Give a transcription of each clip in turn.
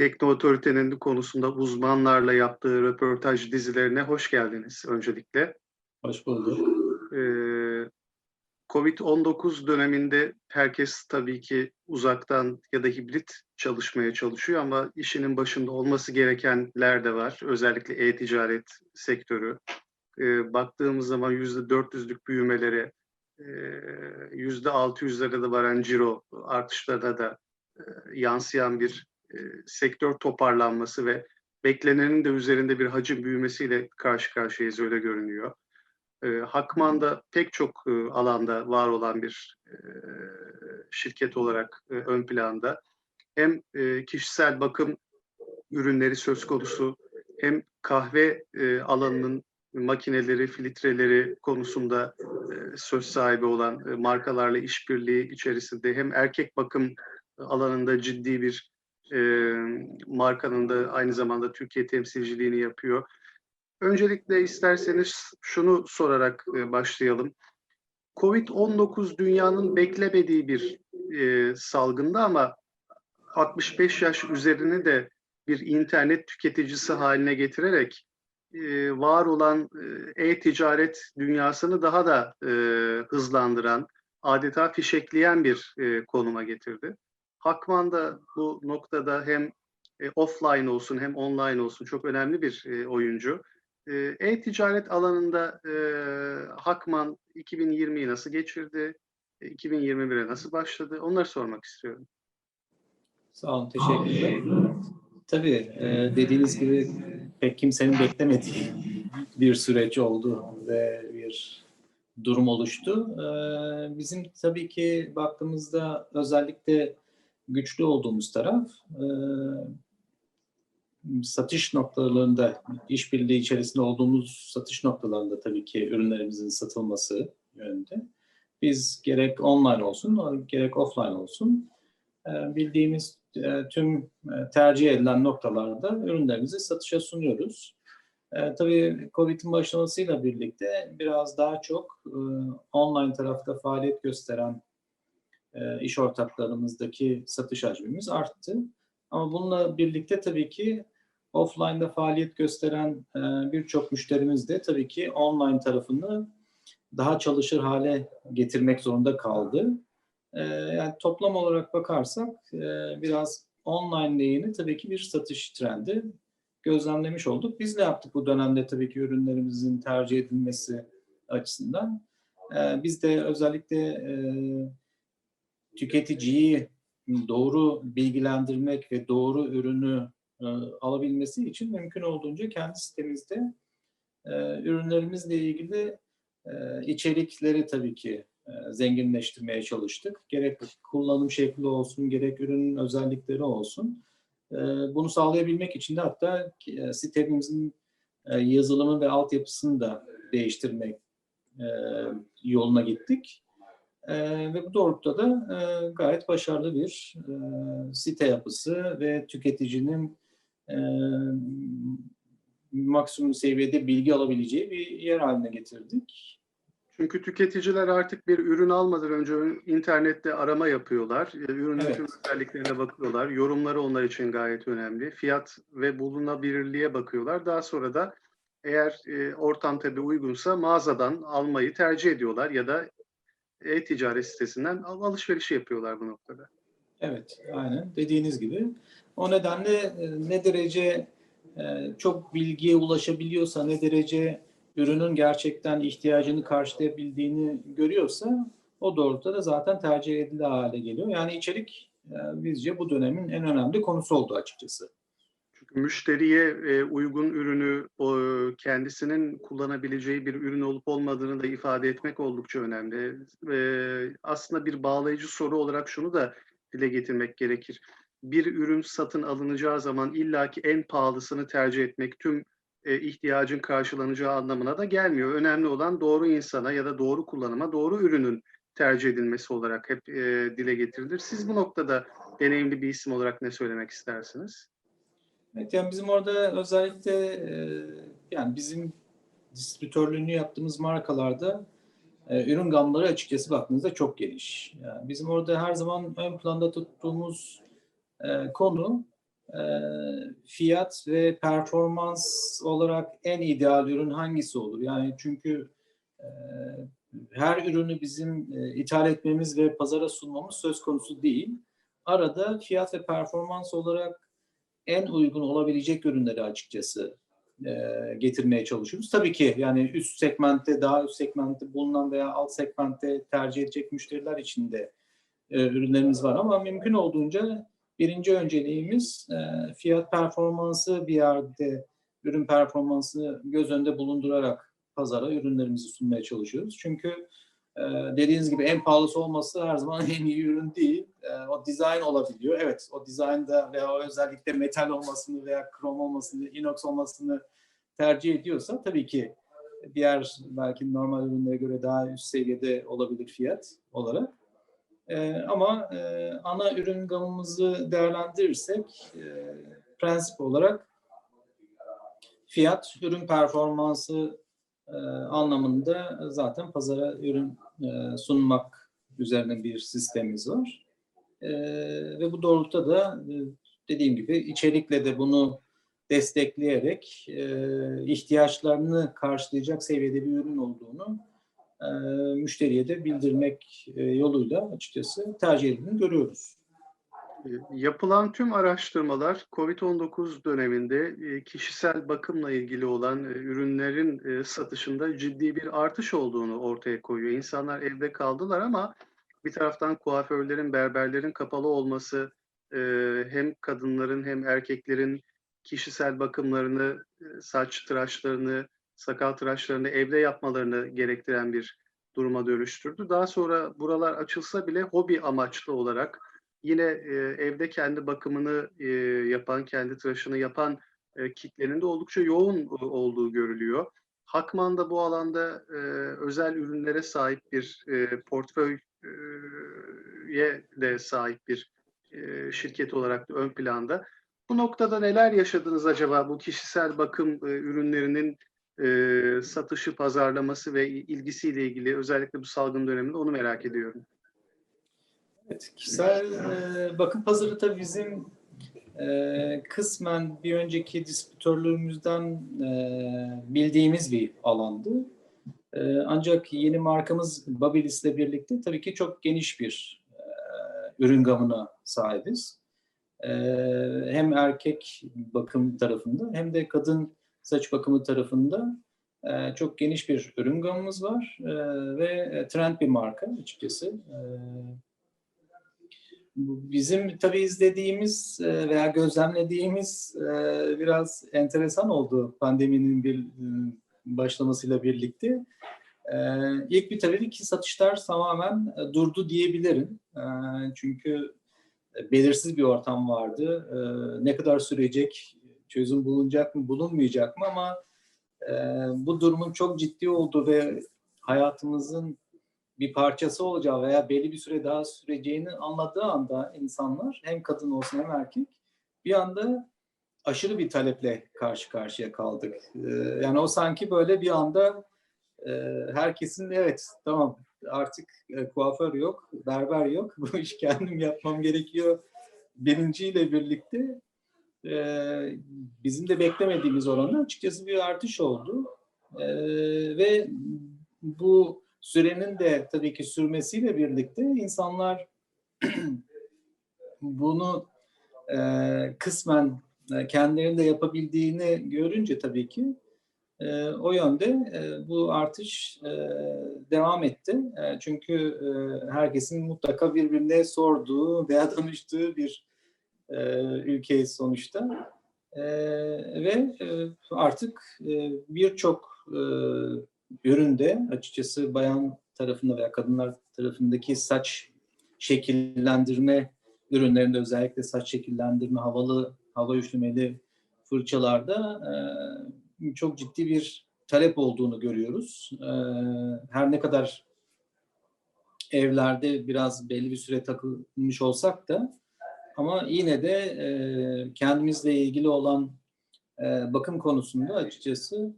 Tekno Otorite'nin konusunda uzmanlarla yaptığı röportaj dizilerine hoş geldiniz öncelikle. Hoş bulduk. Ee, Covid-19 döneminde herkes tabii ki uzaktan ya da hibrit çalışmaya çalışıyor ama işinin başında olması gerekenler de var. Özellikle e-ticaret sektörü. Ee, baktığımız zaman %400'lük büyümelere, e, %600'lere de varan ciro artışlarına da e, yansıyan bir e, sektör toparlanması ve beklenenin de üzerinde bir hacim büyümesiyle karşı karşıyayız öyle görünüyor. E, Hakman'da pek çok e, alanda var olan bir e, şirket olarak e, ön planda. Hem e, kişisel bakım ürünleri söz konusu hem kahve e, alanının makineleri, filtreleri konusunda e, söz sahibi olan e, markalarla işbirliği içerisinde hem erkek bakım alanında ciddi bir e, markanın da aynı zamanda Türkiye temsilciliğini yapıyor. Öncelikle isterseniz şunu sorarak e, başlayalım. Covid-19 dünyanın beklemediği bir e, salgında ama 65 yaş üzerini de bir internet tüketicisi haline getirerek e, var olan e-ticaret dünyasını daha da e, hızlandıran, adeta fişekleyen bir e, konuma getirdi. Hakman da bu noktada hem e, offline olsun hem online olsun çok önemli bir e, oyuncu. E, E-ticaret alanında e, Hakman 2020'yi nasıl geçirdi? E, 2021'e nasıl başladı? Onları sormak istiyorum. Sağ olun, teşekkürler. Tabii e, dediğiniz gibi pek kimsenin beklemediği bir süreç oldu ve bir durum oluştu. E, bizim tabii ki baktığımızda özellikle güçlü olduğumuz taraf e, satış noktalarında, işbirliği içerisinde olduğumuz satış noktalarında tabii ki ürünlerimizin satılması yönünde. Biz gerek online olsun, gerek offline olsun e, bildiğimiz e, tüm e, tercih edilen noktalarda ürünlerimizi satışa sunuyoruz. E, tabii Covid'in başlamasıyla birlikte biraz daha çok e, online tarafta faaliyet gösteren e, iş ortaklarımızdaki satış hacmimiz arttı. Ama bununla birlikte tabii ki offline'da faaliyet gösteren e, birçok müşterimiz de tabii ki online tarafını daha çalışır hale getirmek zorunda kaldı. E, yani toplam olarak bakarsak e, biraz online lehine tabii ki bir satış trendi gözlemlemiş olduk. Biz de yaptık bu dönemde tabii ki ürünlerimizin tercih edilmesi açısından. E, biz de özellikle e, tüketiciyi doğru bilgilendirmek ve doğru ürünü e, alabilmesi için mümkün olduğunca kendi sitemizde e, ürünlerimizle ilgili e, içerikleri tabii ki e, zenginleştirmeye çalıştık. Gerek kullanım şekli olsun, gerek ürünün özellikleri olsun. E, bunu sağlayabilmek için de hatta e, sitemizin e, yazılımı ve altyapısını da değiştirmek e, yoluna gittik. E, ve bu doğrultuda da e, gayet başarılı bir e, site yapısı ve tüketicinin e, maksimum seviyede bilgi alabileceği bir yer haline getirdik. Çünkü tüketiciler artık bir ürün almadan önce internette arama yapıyorlar. E, Ürünün Evet. tüm özelliklerine bakıyorlar. Yorumları onlar için gayet önemli. Fiyat ve bulunabilirliğe bakıyorlar. Daha sonra da eğer e, ortam tabii uygunsa mağazadan almayı tercih ediyorlar ya da e-ticaret sitesinden al- alışveriş yapıyorlar bu noktada. Evet, aynen dediğiniz gibi. O nedenle e, ne derece e, çok bilgiye ulaşabiliyorsa, ne derece ürünün gerçekten ihtiyacını karşılayabildiğini görüyorsa o doğrultuda da zaten tercih edilir hale geliyor. Yani içerik e, bizce bu dönemin en önemli konusu oldu açıkçası. Müşteriye e, uygun ürünü kendisinin kullanabileceği bir ürün olup olmadığını da ifade etmek oldukça önemli. Aslında bir bağlayıcı soru olarak şunu da dile getirmek gerekir. Bir ürün satın alınacağı zaman illaki en pahalısını tercih etmek tüm e, ihtiyacın karşılanacağı anlamına da gelmiyor. Önemli olan doğru insana ya da doğru kullanıma doğru ürünün tercih edilmesi olarak hep e, dile getirilir. Siz bu noktada deneyimli bir isim olarak ne söylemek istersiniz? Evet yani bizim orada özellikle e, yani bizim distribütörlüğünü yaptığımız markalarda e, ürün gamları açıkçası baktığınızda çok geniş. Yani bizim orada her zaman ön planda tuttuğumuz e, konu e, fiyat ve performans olarak en ideal ürün hangisi olur? Yani çünkü e, her ürünü bizim e, ithal etmemiz ve pazara sunmamız söz konusu değil. Arada fiyat ve performans olarak en uygun olabilecek ürünleri açıkçası e, getirmeye çalışıyoruz. Tabii ki yani üst segmentte, daha üst segmentte bulunan veya alt segmentte tercih edecek müşteriler için de e, ürünlerimiz var ama mümkün olduğunca birinci önceliğimiz e, fiyat performansı bir yerde ürün performansını göz önünde bulundurarak pazara ürünlerimizi sunmaya çalışıyoruz. Çünkü e, dediğiniz gibi en pahalısı olması her zaman en iyi ürün değil. E, o dizayn olabiliyor. Evet o dizaynda veya özellikle metal olmasını veya krom olmasını, inox olmasını tercih ediyorsa tabii ki diğer belki normal ürünlere göre daha üst seviyede olabilir fiyat olarak. E, ama e, ana ürün gamımızı değerlendirirsek e, prensip olarak fiyat, ürün performansı e, anlamında zaten pazara ürün e, sunmak üzerine bir sistemimiz var. E, ve bu doğrultuda da e, dediğim gibi içerikle de bunu destekleyerek ihtiyaçlarını karşılayacak seviyede bir ürün olduğunu müşteriye de bildirmek yoluyla açıkçası tercih edildiğini görüyoruz. Yapılan tüm araştırmalar COVID-19 döneminde e, kişisel bakımla ilgili olan e, ürünlerin e, satışında ciddi bir artış olduğunu ortaya koyuyor. İnsanlar evde kaldılar ama bir taraftan kuaförlerin, berberlerin kapalı olması hem kadınların hem erkeklerin kişisel bakımlarını, saç tıraşlarını, sakal tıraşlarını evde yapmalarını gerektiren bir duruma dönüştürdü. Daha sonra buralar açılsa bile hobi amaçlı olarak yine e, evde kendi bakımını e, yapan, kendi tıraşını yapan e, kitlenin de oldukça yoğun e, olduğu görülüyor. Hakman da bu alanda e, özel ürünlere sahip bir e, portföye de sahip bir e, şirket olarak da ön planda. Bu noktada neler yaşadınız acaba bu kişisel bakım e, ürünlerinin e, satışı, pazarlaması ve ilgisiyle ilgili özellikle bu salgın döneminde onu merak ediyorum. Evet, kişisel e, bakım pazarı tabii bizim e, kısmen bir önceki distribütörlüğümüzden e, bildiğimiz bir alandı. E, ancak yeni markamız Babilis ile birlikte tabii ki çok geniş bir e, ürün gamına sahibiz. E, hem erkek bakım tarafında hem de kadın saç bakımı tarafında e, çok geniş bir ürün gamımız var e, ve trend bir marka açıkçası. E, Bizim tabii izlediğimiz e, veya gözlemlediğimiz e, biraz enteresan oldu pandeminin bir e, başlamasıyla birlikte. İlk bir tabii ki satışlar tamamen durdu diyebilirim. Çünkü belirsiz bir ortam vardı. Ne kadar sürecek, çözüm bulunacak mı, bulunmayacak mı ama bu durumun çok ciddi olduğu ve hayatımızın bir parçası olacağı veya belli bir süre daha süreceğini anladığı anda insanlar hem kadın olsun hem erkek bir anda aşırı bir taleple karşı karşıya kaldık. Yani o sanki böyle bir anda herkesin evet tamam artık kuaför yok, berber yok, bu iş kendim yapmam gerekiyor birinciyle birlikte bizim de beklemediğimiz oranda açıkçası bir artış oldu. Ve bu sürenin de tabii ki sürmesiyle birlikte insanlar bunu e, kısmen e, kendilerinde yapabildiğini görünce tabii ki e, o yönde e, bu artış e, devam etti. E, çünkü e, herkesin mutlaka birbirine sorduğu veya danıştığı bir e, ülkeyiz sonuçta. E, ve e, artık e, birçok e, üründe açıkçası bayan tarafında veya kadınlar tarafındaki saç şekillendirme ürünlerinde özellikle saç şekillendirme havalı hava üflemeli fırçalarda e, çok ciddi bir talep olduğunu görüyoruz. E, her ne kadar evlerde biraz belli bir süre takılmış olsak da ama yine de e, kendimizle ilgili olan e, bakım konusunda açıkçası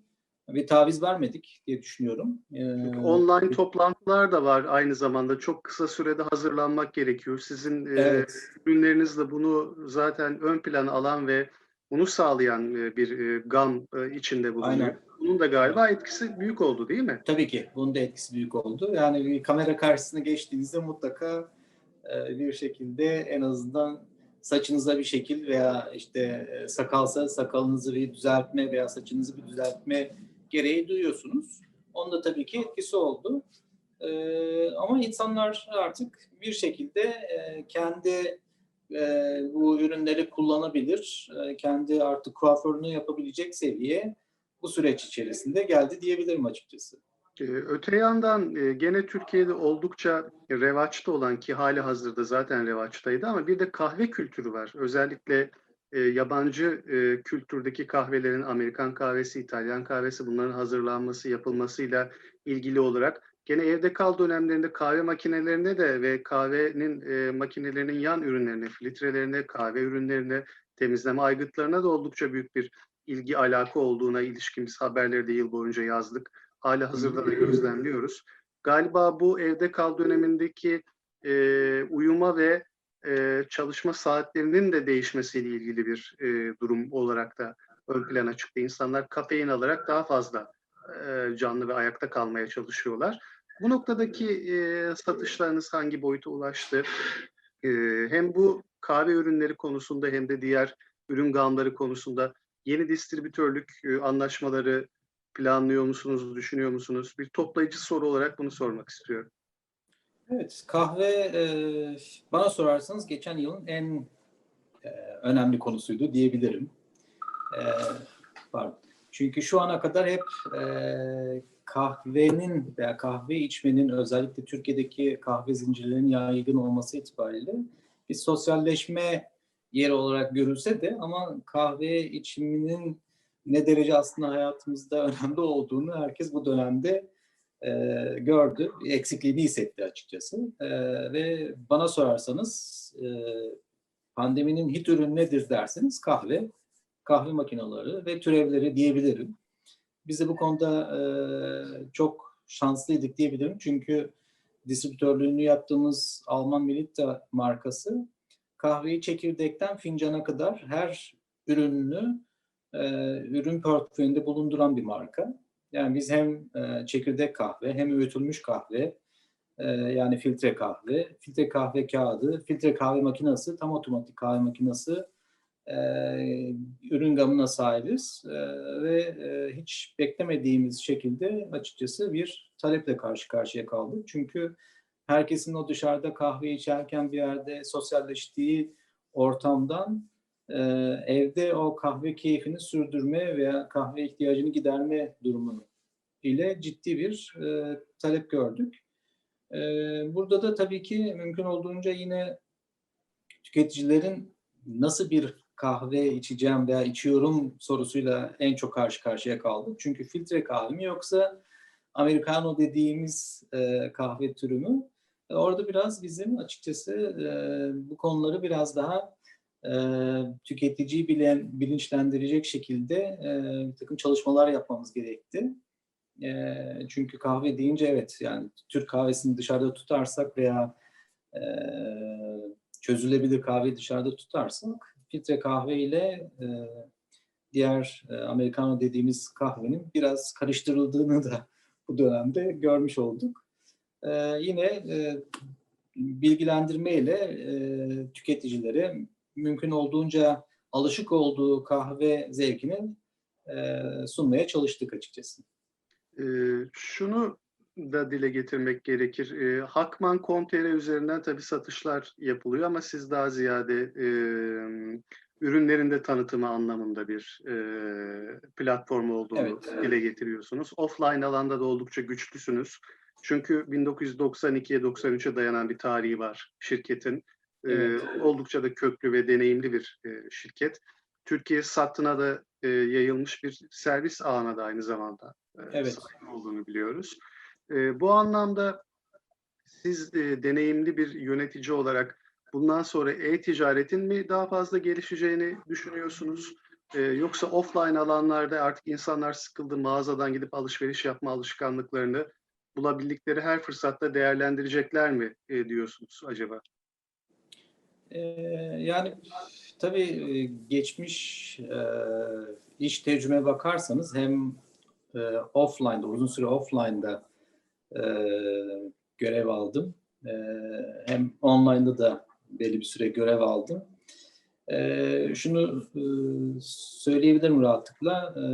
bir taviz vermedik diye düşünüyorum. Ee, Online toplantılar da var aynı zamanda. Çok kısa sürede hazırlanmak gerekiyor. Sizin e, Evet. ürünleriniz de bunu zaten ön plana alan ve bunu sağlayan e, bir e, gam e, içinde bulunuyor. Aynen. Bunun da galiba etkisi büyük oldu değil mi? Tabii ki bunun da etkisi büyük oldu. Yani bir kamera karşısına geçtiğinizde mutlaka e, bir şekilde en azından saçınıza bir şekil veya işte e, sakalsa sakalınızı bir düzeltme veya saçınızı bir düzeltme gereği duyuyorsunuz. Onda tabii ki etkisi oldu. E, ama insanlar artık bir şekilde e, kendi e, bu ürünleri kullanabilir, e, kendi artık kuaförünü yapabilecek seviyeye bu süreç içerisinde geldi diyebilirim açıkçası. Ee, Öte yandan e, gene Türkiye'de oldukça revaçta olan ki hali hazırda zaten revaçtaydı ama bir de kahve kültürü var. Özellikle e, yabancı e, kültürdeki kahvelerin Amerikan kahvesi, İtalyan kahvesi bunların hazırlanması, yapılmasıyla ilgili olarak gene evde kal dönemlerinde kahve makinelerine de ve kahvenin e, makinelerinin yan ürünlerine, filtrelerine, kahve ürünlerine, temizleme aygıtlarına da oldukça büyük bir ilgi alaka olduğuna ilişkin biz haberleri de yıl boyunca yazdık. Hala hazırda da gözlemliyoruz. Galiba bu evde kal dönemindeki e, uyuma ve e, çalışma saatlerinin de değişmesiyle ilgili bir e, durum olarak da ön plana çıktı. İnsanlar kafein alarak daha fazla e, canlı ve ayakta kalmaya çalışıyorlar. Bu noktadaki e, satışlarınız hangi boyuta ulaştı? E, hem bu kahve ürünleri konusunda hem de diğer ürün gamları konusunda yeni distribütörlük e, anlaşmaları planlıyor musunuz, düşünüyor musunuz? Bir toplayıcı soru olarak bunu sormak istiyorum. Evet, kahve e, bana sorarsanız geçen yılın en e, önemli konusuydu diyebilirim. E, pardon. Çünkü şu ana kadar hep kahvenin veya kahve içmenin özellikle Türkiye'deki kahve zincirlerinin yaygın olması itibariyle bir sosyalleşme yeri olarak görülse de ama kahve içiminin ne derece aslında hayatımızda önemli olduğunu herkes bu dönemde e, gördü. Eksikliğini hissetti açıkçası. E, ve bana sorarsanız e, pandeminin hit ürünü nedir derseniz kahve, kahve makineleri ve türevleri diyebilirim. Biz de bu konuda e, çok şanslıydık diyebilirim. Çünkü distribütörlüğünü yaptığımız Alman Melitta markası kahveyi çekirdekten fincana kadar her ürününü e, ürün portföyünde bulunduran bir marka. Yani biz hem e, çekirdek kahve hem öğütülmüş kahve e, yani filtre kahve, filtre kahve kağıdı, filtre kahve makinesi, tam otomatik kahve makinesi e, ürün gamına sahibiz ve hiç beklemediğimiz şekilde açıkçası bir taleple karşı karşıya kaldık. Çünkü herkesin o dışarıda kahve içerken bir yerde sosyalleştiği ortamdan e, evde o kahve keyfini sürdürme veya kahve ihtiyacını giderme durumu ile ciddi bir e, talep gördük. E, burada da tabii ki mümkün olduğunca yine tüketicilerin nasıl bir kahve içeceğim veya içiyorum sorusuyla en çok karşı karşıya kaldık. Çünkü filtre kahve mi yoksa americano dediğimiz e, kahve türü mü? E, orada biraz bizim açıkçası e, bu konuları biraz daha e, tüketiciyi bilen, bilinçlendirecek şekilde e, bir takım çalışmalar yapmamız gerekti. E, çünkü kahve deyince evet yani Türk kahvesini dışarıda tutarsak veya e, çözülebilir kahveyi dışarıda tutarsak filtre kahve ile e, diğer e, americano dediğimiz kahvenin biraz karıştırıldığını da bu dönemde görmüş olduk. E, yine e, bilgilendirme ile e, tüketicilere mümkün olduğunca alışık olduğu kahve zevkini e, sunmaya çalıştık açıkçası. E, şunu da dile getirmek gerekir. E, Hakman.com.tr üzerinden tabii satışlar yapılıyor ama siz daha ziyade e, ürünlerin de tanıtımı anlamında bir e, platform olduğunu Evet. dile getiriyorsunuz. Offline alanda da oldukça güçlüsünüz. Çünkü 1992'ye 93'e dayanan bir tarihi var şirketin. E, Evet. oldukça da köklü ve deneyimli bir e, şirket. Türkiye sattına da e, yayılmış bir servis ağına da aynı zamanda e, Evet. sahip olduğunu biliyoruz. E, bu anlamda siz e, deneyimli bir yönetici olarak bundan sonra e-ticaretin mi daha fazla gelişeceğini düşünüyorsunuz? Yoksa offline alanlarda artık insanlar sıkıldı, mağazadan gidip alışveriş yapma alışkanlıklarını bulabildikleri her fırsatta değerlendirecekler mi e, diyorsunuz acaba? Ee, yani tabii e, geçmiş e, iş tecrübeme bakarsanız hem e, offline'da, uzun süre offline'da e, görev aldım. E, hem online'da da belli bir süre görev aldım. E, şunu e, söyleyebilirim rahatlıkla. E,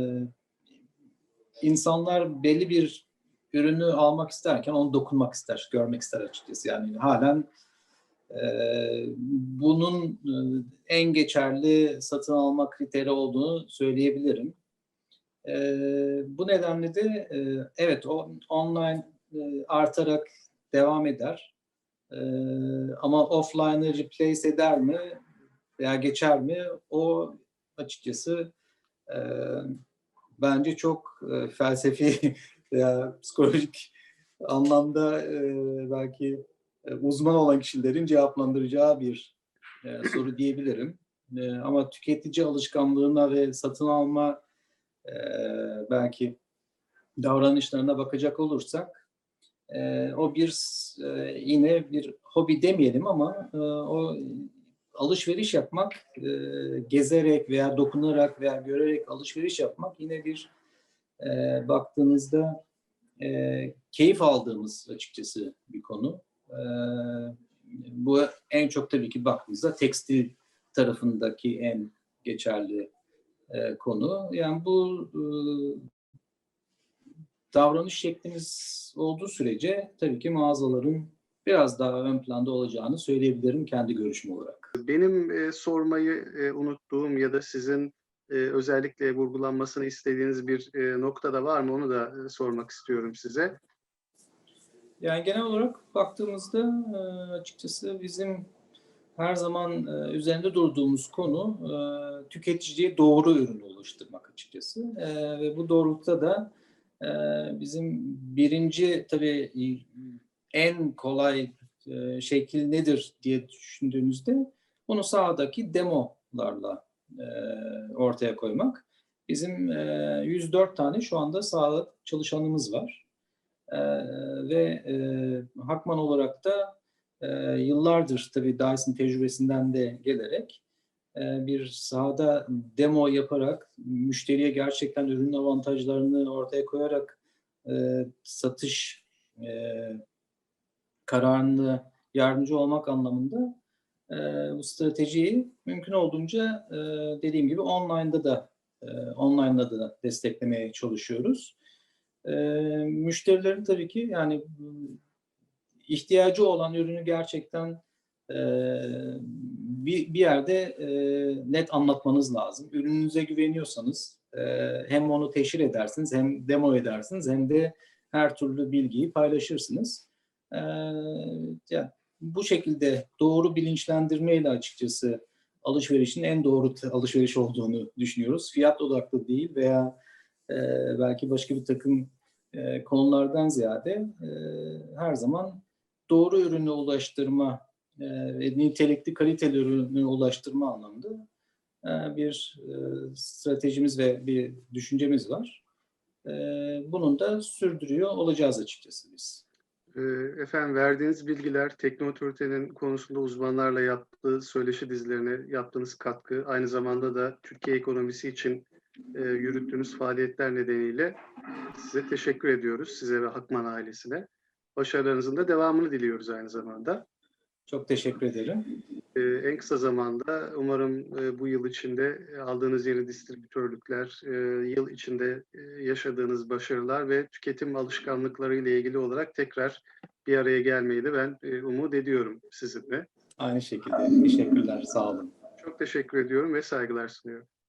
insanlar belli bir ürünü almak isterken onu dokunmak ister, görmek ister açıkçası. Yani halen bunun e, en geçerli satın alma kriteri olduğunu söyleyebilirim. Ee, bu nedenle de e, evet online e, artarak devam eder. Ee, ama offline'ı replace eder mi veya geçer mi? O açıkçası bence çok felsefi veya psikolojik anlamda belki uzman olan kişilerin cevaplandıracağı bir e, soru diyebilirim. E, ama tüketici alışkanlığına ve satın alma e, belki davranışlarına bakacak olursak e, o bir e, yine bir hobi demeyelim ama e, o alışveriş yapmak e, gezerek veya dokunarak veya görerek alışveriş yapmak yine bir e, baktığınızda e, keyif aldığımız açıkçası bir konu. Ee, bu en çok tabii ki baktığınızda tekstil tarafındaki en geçerli e, konu. Yani bu e, davranış şeklimiz olduğu sürece tabii ki mağazaların biraz daha ön planda olacağını söyleyebilirim kendi görüşüm olarak. Benim e, sormayı e, unuttuğum ya da sizin e, özellikle vurgulanmasını istediğiniz bir e, nokta var mı? Onu da e, sormak istiyorum size. Yani genel olarak baktığımızda e, açıkçası bizim her zaman e, üzerinde durduğumuz konu e, tüketiciye doğru ürünü ulaştırmak açıkçası. Ve bu doğrultuda da bizim birinci tabii en kolay şekil nedir diye düşündüğümüzde bunu sahadaki demolarla ortaya koymak. Bizim e, 104 tane şu anda sahada çalışanımız var. Ee, ve e, Hakman olarak da e, yıllardır tabii Dyson tecrübesinden de gelerek e, bir sahada demo yaparak müşteriye gerçekten ürünün avantajlarını ortaya koyarak e, satış e, kararını yardımcı olmak anlamında e, bu stratejiyi mümkün olduğunca e, dediğim gibi online'da da e, online'da da desteklemeye çalışıyoruz. E, müşterilerin tabii ki yani ihtiyacı olan ürünü gerçekten e, bir, bir yerde e, net anlatmanız lazım. Ürününüze güveniyorsanız e, hem onu teşhir edersiniz hem demo edersiniz hem de her türlü bilgiyi paylaşırsınız. E, yani bu şekilde doğru bilinçlendirmeyle açıkçası alışverişin en doğru alışveriş olduğunu düşünüyoruz. Fiyat odaklı değil veya e, belki başka bir takım e, konulardan ziyade e, her zaman doğru ürünü ulaştırma e, ve nitelikli kaliteli ürünü ulaştırma anlamında bir stratejimiz ve bir düşüncemiz var. Bunun da sürdürüyor olacağız açıkçası biz. Efendim verdiğiniz bilgiler Teknotorite'nin konusunda uzmanlarla yaptığı söyleşi dizilerine yaptığınız katkı, aynı zamanda da Türkiye ekonomisi için e, yürüttüğünüz faaliyetler nedeniyle size teşekkür ediyoruz. Size ve Hakman ailesine. Başarılarınızın da devamını diliyoruz aynı zamanda. Çok teşekkür ederim. E, en kısa zamanda umarım e, bu yıl içinde aldığınız yeni distribütörlükler, e, yıl içinde e, yaşadığınız başarılar ve tüketim alışkanlıkları ile ilgili olarak tekrar bir araya gelmeyi de ben e, umut ediyorum sizinle. Aynı şekilde. Teşekkürler. Sağ olun. Çok teşekkür ediyorum ve saygılar sunuyorum.